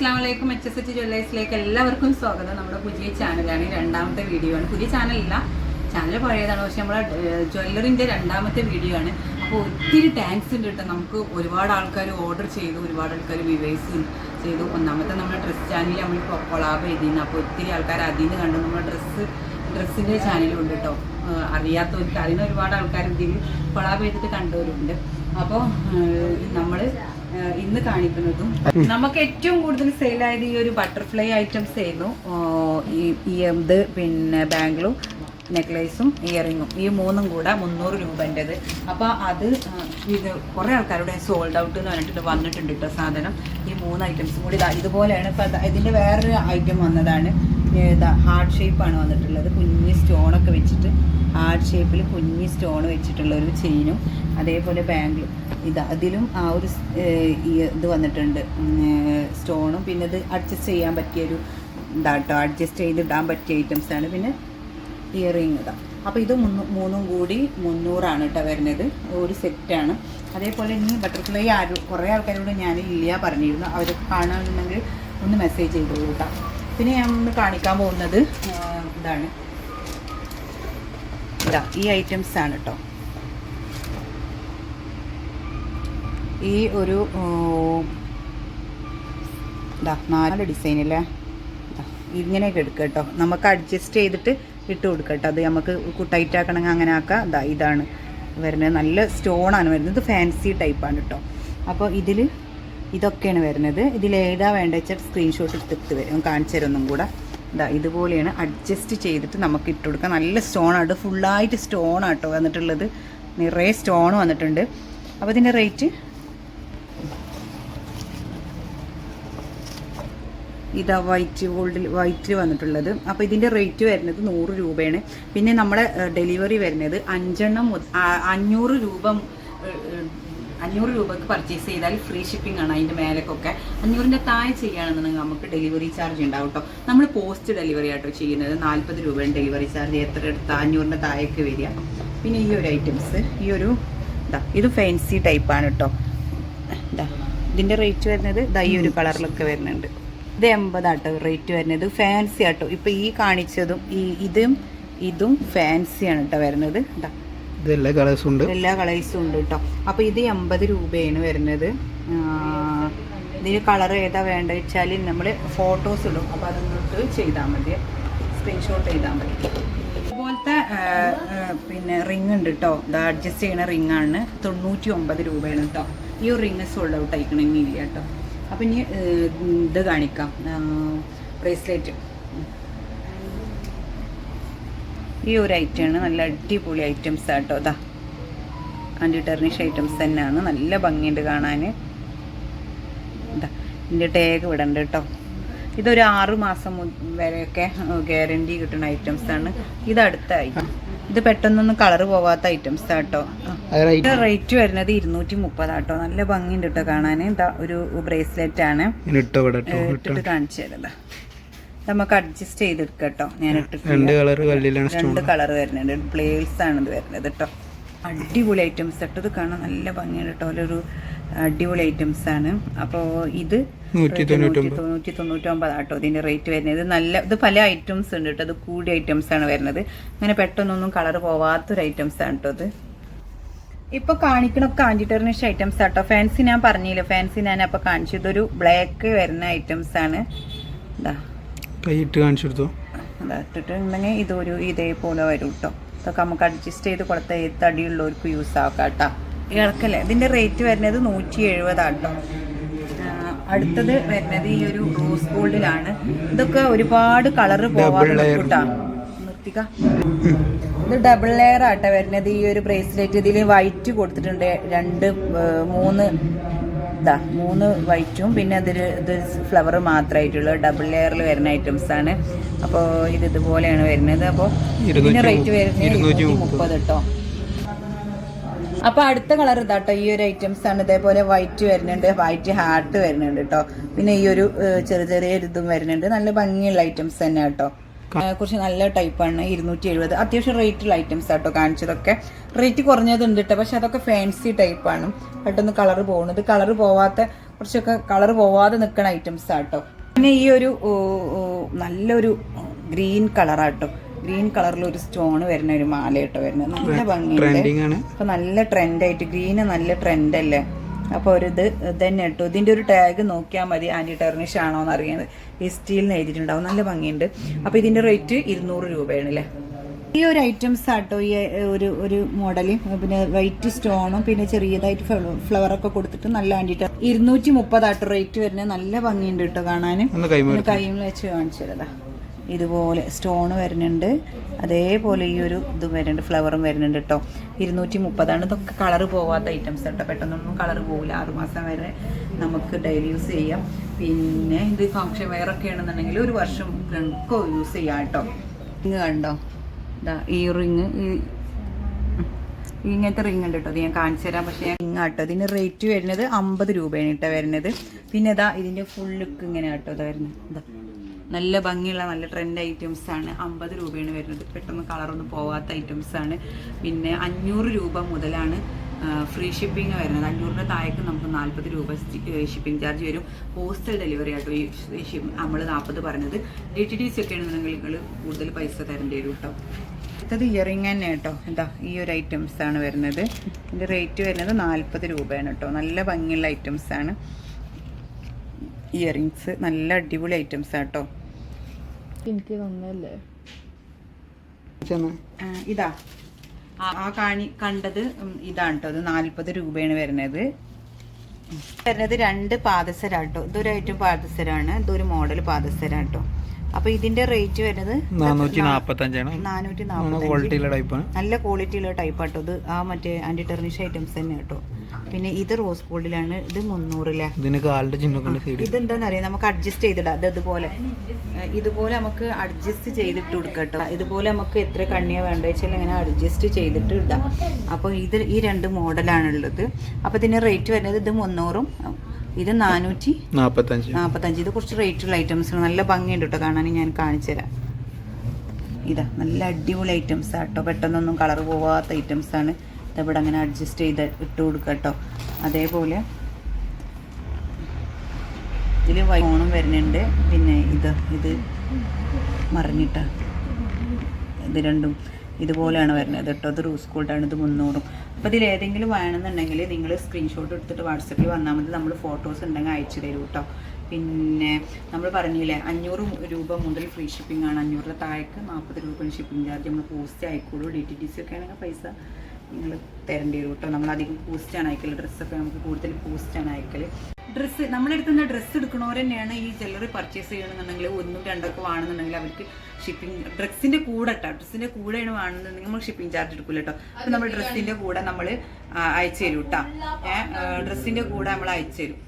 അസ്സാം വലൈക്കും H S H ജ്വല്ലേഴ്സിലേക്ക് എല്ലാവർക്കും സ്വാഗതം. നമ്മുടെ പുതിയ ചാനലാണ് രണ്ടാമത്തെ വീഡിയോ ആണ്. പുതിയ ചാനലല്ല ചാനൽ പഴയതാണ്. പക്ഷെ നമ്മളെ ജ്വല്ലറിന്റെ രണ്ടാമത്തെ വീഡിയോ ആണ്. അപ്പോൾ ഒത്തിരി താങ്ക്സ് ഉണ്ട് കേട്ടോ. നമുക്ക് ഒരുപാട് ആൾക്കാർ ഓർഡർ ചെയ്തു ഒരുപാട് ആൾക്കാർ വിവേഴ്സ് ചെയ്തു. ഒന്നാമത്തെ നമ്മുടെ ഡ്രസ് ചാനലിൽ നമ്മൾ കൊളാബ് ചെയ്തിരുന്നു. അപ്പോൾ ഒത്തിരി ആൾക്കാർ അതിൽ നിന്ന് കണ്ടു നമ്മുടെ ഡ്രസ്സ് ഡ്രസ്സിന്റെ ചാനലുണ്ട് കേട്ടോ. അറിയാത്തവർക്ക് അറിയുന്ന ഒരുപാട് ആൾക്കാർ ഇതിൽ കൊളാബ് ചെയ്തിട്ട് കണ്ടവരുണ്ട്. അപ്പോൾ നമ്മൾ ഇന്ന് കാണിക്കുന്നതും. നമുക്ക് ഏറ്റവും കൂടുതൽ സെയിൽ സെയിലായത് ഈ ഒരു ബട്ടർഫ്ലൈ ഐറ്റംസ് ആയിരുന്നു. ഈ എന്ത് ഇത് പിന്നെ ബാംഗ്ലൂർ നെക്ലേസും ഇയറിങ്ങും ഈ മൂന്നും കൂടെ മുന്നൂറ് രൂപന്റെത്. അപ്പോൾ അത് ഇത് കുറേ ആൾക്കാരുടെ സോൾഡ് ഔട്ട് എന്ന് പറഞ്ഞിട്ട് വന്നിട്ടുണ്ട് കേട്ടോ സാധനം. ഈ മൂന്ന് ഐറ്റംസും കൂടി ഇതാ ഇതുപോലെയാണ് ഇപ്പം ഇതിന്റെ വേറൊരു ഐറ്റം വന്നതാണ്. ഹാർട്ട് ഷേപ്പാണ് വന്നിട്ടുള്ളത്. കുഞ്ഞ് സ്റ്റോണൊക്കെ വെച്ചിട്ട്. ഹാർട്ട് ഷേപ്പിൽ കുഞ്ഞി സ്റ്റോൺ വെച്ചിട്ടുള്ള ഒരു ചെയിനും അതേപോലെ ബാംഗിളും ഇത് അതിലും ആ ഒരു ഇത് വന്നിട്ടുണ്ട്. സ്റ്റോണും പിന്നെ ഇത് അഡ്ജസ്റ്റ് ചെയ്യാൻ പറ്റിയൊരു ഇതാട്ടോ. അഡ്ജസ്റ്റ് ചെയ്തിടാൻ പറ്റിയ ഐറ്റംസ് ആണ്. പിന്നെ ഇയറിങ് ഇതാ. അപ്പോൾ ഇത് മൂന്നും കൂടി മുന്നൂറാണ് കേട്ടോ വരുന്നത്. ഒരു സെറ്റാണ് അതേപോലെ ഇനി ബട്ടർഫ്ലൈ ആരും കുറേ ആൾക്കാരോട് ഞാൻ ഇല്ല പറഞ്ഞിരുന്നു. അവർ കാണാനുണ്ടെങ്കിൽ ഒന്ന് മെസ്സേജ് ചെയ്തോളൂ കേട്ടോ പിന്നെ ഞാൻ ഒന്ന് കാണിക്കാൻ പോകുന്നത് ഇതാണ്. ഇതാ ഈ ഐറ്റംസ് ആണ് കേട്ടോ ഈ ഒരു നാല് ഡിസൈനില്ലേ ഇങ്ങനെയൊക്കെ എടുക്കുക കേട്ടോ നമുക്ക് അഡ്ജസ്റ്റ് ചെയ്തിട്ട് ഇട്ട് കൊടുക്കുക കേട്ടോ അത് നമുക്ക് ടൈറ്റ് ആക്കണമെങ്കിൽ അങ്ങനെ ആക്കാം. ഇതാ ഇതാണ് വരുന്നത്. നല്ല സ്റ്റോണാണ് വരുന്നത്. ഫാൻസി ടൈപ്പാണ് കേട്ടോ അപ്പോൾ ഇതിൽ ഇതൊക്കെയാണ് വരുന്നത്. ഇതിൽ ഏതാ വേണ്ട വെച്ചാൽ സ്ക്രീൻഷോട്ട് എടുത്തിട്ട് വരും. കാണിച്ചു തരും ഒന്നും കൂടെ. ഇതാ ഇതുപോലെയാണ് അഡ്ജസ്റ്റ് ചെയ്തിട്ട് നമുക്ക് ഇട്ട് കൊടുക്കാം. നല്ല സ്റ്റോണാണ് ഫുള്ളായിട്ട് സ്റ്റോണാട്ടോ വന്നിട്ടുള്ളത്. നിറയെ സ്റ്റോൺ വന്നിട്ടുണ്ട്. അപ്പോൾ ഇതിന്റെ റേറ്റ് ഇതാ വൈറ്റ് ഗോൾഡിൽ വൈറ്റിൽ വന്നിട്ടുള്ളത്. അപ്പോൾ ഇതിന്റെ റേറ്റ് വരുന്നത് നൂറ് രൂപയാണ്. പിന്നെ നമ്മുടെ ഡെലിവറി വരുന്നത് അഞ്ചെണ്ണം അഞ്ഞൂറ് രൂപ അഞ്ഞൂറ് രൂപക്ക് പർച്ചേസ് ചെയ്താൽ ഫ്രീ ഷിപ്പിംഗ് ആണ് അതിന്റെ മേലേക്കൊക്കെ. അഞ്ഞൂറിന്റെ താഴെ ചെയ്യുകയാണെന്നുണ്ടെങ്കിൽ നമുക്ക് ഡെലിവറി ചാർജ് ഉണ്ടാവും കേട്ടോ നമ്മൾ പോസ്റ്റ് ഡെലിവറി ആയിട്ട് ചെയ്യുന്നത്. നാൽപ്പത് രൂപയാണ് ഡെലിവറി ചാർജ് എത്ര എടുത്താൽ അഞ്ഞൂറിന്റെ താഴേക്ക് വരിക. പിന്നെ ഈ ഒരു ഐറ്റംസ് ഈ ഒരു ഇതാ ഇത് ഫാൻസി ടൈപ്പാണ് കേട്ടോ ഇതാ ഇതിന്റെ റേറ്റ് വരുന്നത് ഇതാ ഈ ഒരു കളറിലൊക്കെ വരുന്നുണ്ട്. ഇത് എൺപതാട്ടോ റേറ്റ് വരുന്നത്. ഫാൻസി ആട്ടോ. ഇപ്പം ഈ കാണിച്ചതും ഈ ഇതും ഇതും ഫാൻസിയാണ് കേട്ടോ വരുന്നത്. ഇതാ എല്ലാ കളേഴ്സും ഉണ്ട്. കേട്ടോ അപ്പോൾ ഇത് എൺപത് രൂപയാണ് വരുന്നത്. ഇതിന് കളർ ഏതാ വേണ്ട വെച്ചാൽ നമ്മൾ ഫോട്ടോസ് ഇടും. അപ്പോൾ അതൊന്നിട്ട് ചെയ്താൽ മതി. സ്ക്രീൻഷോട്ട് ചെയ്താൽ മതി. ഇതുപോലത്തെ പിന്നെ റിങ് ഉണ്ട് കേട്ടോ ഇത് അഡ്ജസ്റ്റ് ചെയ്യുന്ന റിങ്ങാണ് തൊണ്ണൂറ്റി ഒമ്പത് രൂപയാണ് കേട്ടോ ഈ ഒരു റിങ് സോൾഡ് ഔട്ട് ആയിക്കണമെങ്കിൽ ഇല്ല കേട്ടോ അപ്പം ഇനി ഇത് കാണിക്കാം. ബ്രേസ്ലെറ്റ് ഈ ഒരു ഐറ്റമാണ് നല്ല അടിപൊളി ഐറ്റംസ് ആട്ടോ ഇതാ ആന്റി ടെർണിഷ് ഐറ്റംസ് തന്നെയാണ്. നല്ല ഭംഗിയുണ്ട് കാണാൻ ഇതാ ഇതിന്റെ ടേഗ് വിടണ്ട കേട്ടോ. ഇതൊരു ആറു മാസം വരെയൊക്കെ ഗ്യാരണ്ടി കിട്ടുന്ന ഐറ്റംസ് ആണ്. ഇത് അടുത്ത ഐറ്റം ഇത് പെട്ടെന്നൊന്നും കളർ പോവാത്ത ഐറ്റംസ് ആട്ടോ റേറ്റ്. വരുന്നത് ഇരുന്നൂറ്റി മുപ്പതാട്ടോ നല്ല ഭംഗിയുണ്ട് കേട്ടോ കാണാൻ ഇതാ ഒരു ബ്രേസ്ലെറ്റ് ആണ്. ഇട്ടിട്ട് കാണിച്ചു തരുന്നത് നമുക്ക് അഡ്ജസ്റ്റ് ചെയ്തെടുക്കാം കേട്ടോ. ഞാൻ രണ്ട് കളർ വരുന്നുണ്ട്. പ്ലേസ് ആണ് ഇത് വരുന്നത് കേട്ടോ. അടിപൊളി ഐറ്റംസ് കേട്ടോ ഇത് കാണാൻ നല്ല ഭംഗിയാണ് കേട്ടോ ഒരു അടിപൊളി ഐറ്റംസ് ആണ്. അപ്പോൾ ഇത് നൂറ്റി നൂറ്റി തൊണ്ണൂറ്റൊമ്പത്. ആട്ടോ ഇതിന്റെ റേറ്റ് വരുന്നത്. ഇത് നല്ല ഇത് പല ഐറ്റംസ് ഉണ്ട് കേട്ടോ അത് കൂടിയ ഐറ്റംസ് ആണ് വരുന്നത്. അങ്ങനെ പെട്ടെന്നൊന്നും കളർ പോവാത്തൊരു ഐറ്റംസ് ആണ് കേട്ടോ ഇത്. ഇപ്പൊ കാണിക്കണ ആന്റി ടെർണിഷ് ഐറ്റംസ് ആട്ടോ ഫാൻസി ഞാൻ പറഞ്ഞില്ല ഫാൻസി ഞാൻ അപ്പൊ കാണിച്ചു. ഇതൊരു ബ്ലാക്ക് വരുന്ന ഐറ്റംസ് ആണ്. ഇതാ. കൈയിട്ട് കാണിച്ചു കൊടുത്തു? അതാ ഇട്ടിട്ടുണ്ടെങ്കിൽ ഇതൊരു ഇതേപോലെ വരും കേട്ടോ ഇതൊക്കെ നമുക്ക് അഡ്ജസ്റ്റ് ചെയ്ത് കൊടുത്ത ഏത് തടിയുള്ളവർക്ക് യൂസ് ആക്കാം കേട്ടോ ഇളക്കല്ലേ ഇതിന്റെ റേറ്റ് വരുന്നത് നൂറ്റി എഴുപതാണ് അടുത്തത് വരുന്നത് ഈ ഒരു റോസ് ഗോൾഡിലാണ് ഇതൊക്കെ ഒരുപാട് കളറ് പോവാറുണ്ട് കേട്ടോ നിർത്തിക്ക. ഇത് ഡബിൾ ലെയർ ആട്ടോ വരുന്നത്. ഈ ഒരു ബ്രേസ്ലെറ്റ് ഇതിൽ വൈറ്റ് കൊടുത്തിട്ടുണ്ട്. രണ്ട് മൂന്ന് ഇതാ മൂന്ന് വൈറ്റും പിന്നെ അതിൽ ഇത് ഫ്ലവർ മാത്രമായിട്ടുള്ള ഡബിൾ ലെയറിൽ വരുന്ന ഐറ്റംസ് ആണ്. അപ്പോൾ ഇത് ഇതുപോലെയാണ് വരുന്നത്. അപ്പോൾ ഇതിന് റേറ്റ് വരുന്നത് ഇരുന്നൂറ്റി മുപ്പത്. കേട്ടോ അപ്പോൾ അടുത്ത കളർ ഇതാട്ടോ. ഈ ഒരു ഐറ്റംസ് ആണ്. ഇതേപോലെ വൈറ്റ് വരുന്നുണ്ട്. വൈറ്റ് ഹാർട്ട് വരുന്നുണ്ട് കേട്ടോ പിന്നെ ഈ ഒരു ചെറിയ ചെറിയ ഇതും വരുന്നുണ്ട്. നല്ല ഭംഗിയുള്ള ഐറ്റംസ് തന്നെ കേട്ടോ കുറച്ച് നല്ല ടൈപ്പാണ്. ഇരുന്നൂറ്റി എഴുപത് അത്യാവശ്യം റേറ്റുള്ള ഐറ്റംസ് ആട്ടോ കാണിച്ചതൊക്കെ. റേറ്റ് കുറഞ്ഞതുണ്ട് കേട്ടോ പക്ഷെ അതൊക്കെ ഫാൻസി ടൈപ്പാണ്. പെട്ടെന്ന് കളർ പോകുന്നത് കളർ പോവാത്ത കുറച്ചൊക്കെ കളർ പോവാതെ നിൽക്കുന്ന ഐറ്റംസ് ആട്ടോ പിന്നെ ഈ ഒരു നല്ലൊരു ഗ്രീൻ കളറാട്ടോ ഗ്രീൻ കളറിൽ ഒരു സ്റ്റോൺ വരുന്ന ഒരു മാല കേട്ടോ വരുന്നത്. നല്ല ഭംഗിയാണ് അപ്പൊ നല്ല ട്രെൻഡായിട്ട് ഗ്രീന് നല്ല ട്രെൻഡ് അല്ലേ? അപ്പോൾ ഒരു ഇത് തന്നെ ഇട്ടു. ഇതിന്റെ ഒരു ടാഗ് നോക്കിയാൽ മതി. ആന്റി ടെർണിഷ് ആണോ എന്ന് അറിയാൻ ഈ സ്റ്റീലിന് എഴുതിയിട്ടുണ്ടാവും. നല്ല ഭംഗിയുണ്ട്. അപ്പോൾ ഇതിന്റെ റേറ്റ് ഇരുന്നൂറ് രൂപയാണ് അല്ലേ ഈ ഒരു ഐറ്റംസ് ആട്ടോ. ഈ ഒരു ഒരു മോഡൽ പിന്നെ വൈറ്റ് സ്റ്റോണും പിന്നെ ചെറിയതായിട്ട് ഫ്ലവർ ഒക്കെ കൊടുത്തിട്ട് നല്ല ആന്റിട്ട് ഇരുന്നൂറ്റി മുപ്പതാട്ടോ റേറ്റ് വരുന്നത്. നല്ല ഭംഗിയുണ്ട് കേട്ടോ കാണാൻ. കൈമ കൈമിൽ വെച്ച് കാണിച്ചു തരതാ ഇതുപോലെ സ്റ്റോൺ വരുന്നുണ്ട്. അതേപോലെ ഈ ഒരു ഇത് വരുന്നുണ്ട്. ഫ്ലവറും വരുന്നുണ്ട് കേട്ടോ ഇരുന്നൂറ്റി മുപ്പതാണ് ഇതൊക്കെ കളർ പോവാത്ത ഐറ്റംസ് കേട്ടോ പെട്ടെന്നൊന്നും കളർ പോകില്ല ആറുമാസം വരെ നമുക്ക് ഡെയിലി യൂസ് ചെയ്യാം. പിന്നെ ഇത് ഫങ്ഷൻ ഒക്കെ ആണെന്നുണ്ടെങ്കിൽ ഒരു വർഷം ഒക്കെ യൂസ് ചെയ്യാം കേട്ടോ റിങ് കണ്ടോ? ഇതാ ഈ റിങ് ഈ ഇങ്ങനത്തെ റിങ് ഉണ്ട് കേട്ടോ ഞാൻ കാണിച്ചു തരാം. പക്ഷേ റിങ് ആട്ടോ ഇതിന് റേറ്റ് വരുന്നത് അമ്പത് രൂപയാണ് കേട്ടോ വരുന്നത്. പിന്നെ ഇതാ ഇതിന്റെ ഫുൾ ലുക്ക് ഇങ്ങനെ കേട്ടോ ഇതാ വരുന്നത്. ഇതാ. നല്ല ഭംഗിയുള്ള നല്ല ട്രെൻഡ് ഐറ്റംസ് ആണ്. അമ്പത് രൂപയാണ് വരുന്നത്. പെട്ടെന്ന് കളറൊന്നും പോവാത്ത ഐറ്റംസ് ആണ്. പിന്നെ അഞ്ഞൂറ് രൂപ മുതലാണ് ഫ്രീ ഷിപ്പിംഗ് വരുന്നത്. അഞ്ഞൂറിന്റെ താഴേക്ക് നമുക്ക് നാൽപ്പത് രൂപ ഷിപ്പിംഗ് ചാർജ് വരും. പോസ്റ്റൽ ഡെലിവറി ആട്ടോ ഈ നമ്മൾ നാൽപ്പത് പറഞ്ഞത്. ഡി ടി ഡി സി ഒക്കെ ആണെന്നുണ്ടെങ്കിൽ നിങ്ങൾ കൂടുതൽ പൈസ തരേണ്ടി വരും കേട്ടോ അടുത്തത് ഇയറിംഗ് തന്നെ കേട്ടോ എന്താ ഈ ഒരു ഐറ്റംസ് ആണ് വരുന്നത്. ഇതിന്റെ റേറ്റ് വരുന്നത് നാൽപ്പത് രൂപയാണ് കേട്ടോ നല്ല ഭംഗിയുള്ള ഐറ്റംസ് ആണ്. ഇയറിങ്സ് നല്ല അടിപൊളി ഐറ്റംസ് ആട്ടോ എനിക്ക് തന്നല്ലേ ഇതാ. ആ- കാണി കണ്ടത് ഇതാണ് കേട്ടോ ഇത് നാൽപ്പത് രൂപയാണ് വരുന്നത്. വരുന്നത് രണ്ട് പാദസരാട്ടോ ഇതൊരു ഐറ്റം പാദസരാണ്. ഇതൊരു മോഡൽ പാദസരാട്ടോ അപ്പൊ ഇതിന്റെ റേറ്റ് വരുന്നത് നാനൂറ്റി നാപ്പത്തി അഞ്ചാണ് നല്ല നാൽപ്പത്തി ക്വാളിറ്റിയുള്ള ടൈപ്പാണ് നല്ല ക്വാളിറ്റിയുള്ള ടൈപ്പ് ആട്ടോ ഇത് ആ മറ്റേ ആന്റി ടെർണിഷ് ഐറ്റംസ് തന്നെ കേട്ടോ പിന്നെ ഇത് റോസ് ഗോൾഡിലാണ് ഇത് മുന്നൂറിലെ. ഇതെന്താന്ന് അറിയാം നമുക്ക് അഡ്ജസ്റ്റ് ചെയ്തിടാം. അത് ഇതുപോലെ. ഇതുപോലെ നമുക്ക് അഡ്ജസ്റ്റ് ചെയ്തിട്ട് കൊടുക്കട്ടോ ഇതുപോലെ നമുക്ക് എത്ര കണ്ണിയാ വേണ്ട വെച്ചാൽ ഇങ്ങനെ അഡ്ജസ്റ്റ് ചെയ്തിട്ട് ഇടാം. അപ്പോൾ ഇത് ഈ രണ്ട് മോഡലാണുള്ളത്. അപ്പോൾ ഇതിന് റേറ്റ് വരുന്നത് ഇത് മുന്നൂറും ഇത് നാനൂറ്റി നാപ്പത്തഞ്ച്. നാൽപ്പത്തഞ്ച് ഇത് കുറച്ച് റേറ്റുള്ള ഐറ്റംസ് നല്ല ഭംഗിയുണ്ട് കേട്ടോ കാണാൻ. ഞാൻ കാണിച്ചു തരാം. ഇതാ നല്ല അടിപൊളി ഐറ്റംസ് ആട്ടോ പെട്ടെന്നൊന്നും കളർ പോവാത്ത ഐറ്റംസ് ആണ് ഇതവിടെ അങ്ങനെ അഡ്ജസ്റ്റ് ചെയ്ത് ഇട്ട് കൊടുക്കുക കേട്ടോ അതേപോലെ ഇതിൽ വൈകോണും വരുന്നുണ്ട്. പിന്നെ ഇത് ഇത് മറിഞ്ഞിട്ട ഇത് രണ്ടും ഇതുപോലെയാണ് വരുന്നത് കേട്ടോ അത് റൂസ് കോൾഡാണ് ഇത് മുന്നൂറും. അപ്പോൾ ഇതിൽ ഏതെങ്കിലും വേണമെന്നുണ്ടെങ്കിൽ നിങ്ങൾ സ്ക്രീൻഷോട്ട് എടുത്തിട്ട് വാട്സപ്പിൽ വന്നാൽ മതി. നമ്മൾ ഫോട്ടോസ് ഉണ്ടെങ്കിൽ അയച്ചു തരും കേട്ടോ പിന്നെ നമ്മൾ പറഞ്ഞില്ലേ അഞ്ഞൂറ് രൂപ മുതൽ ഫ്രീ ഷിപ്പിംഗ് ആണ്. അഞ്ഞൂറിന് താഴേക്ക് നാൽപ്പത് രൂപ ഷിപ്പിംഗ് ചാർജ് നമ്മൾ പോസ്റ്റ് അയക്കുള്ളൂ. ഡി ടി ഡി സി ഒക്കെ ആണെങ്കിൽ പൈസ നിങ്ങൾ തരേണ്ടി വരും കേട്ടോ. നമ്മൾ അധികം പോസ്റ്റാണ് അയക്കൽ ഡ്രസ്സൊക്കെ നമുക്ക് കൂടുതൽ പോസ്റ്റാണ് അയക്കൽ ഡ്രസ്സ് നമ്മളെടുത്തുന്ന ഡ്രസ്സ് എടുക്കണവർ തന്നെയാണ് ഈ ജ്വല്ലറി പർച്ചേസ് ചെയ്യണമെന്നുണ്ടെങ്കിൽ ഒന്നും രണ്ടൊക്കെ വേണമെന്നുണ്ടെങ്കിൽ അവർക്ക് ഷിപ്പിംഗ് ഡ്രസ്സിന്റെ കൂടെ കേട്ടോ ഡ്രസ്സിന്റെ കൂടെയാണ് വേണമെന്നുണ്ടെങ്കിൽ നമ്മൾ ഷിപ്പിംഗ് ചാർജ് എടുക്കില്ല കേട്ടോ അപ്പം നമ്മൾ ഡ്രസ്സിന്റെ കൂടെ നമ്മൾ അയച്ചു തരും കേട്ടോ ഏഹ് ഡ്രസ്സിന്റെ കൂടെ നമ്മൾ അയച്ചു തരും.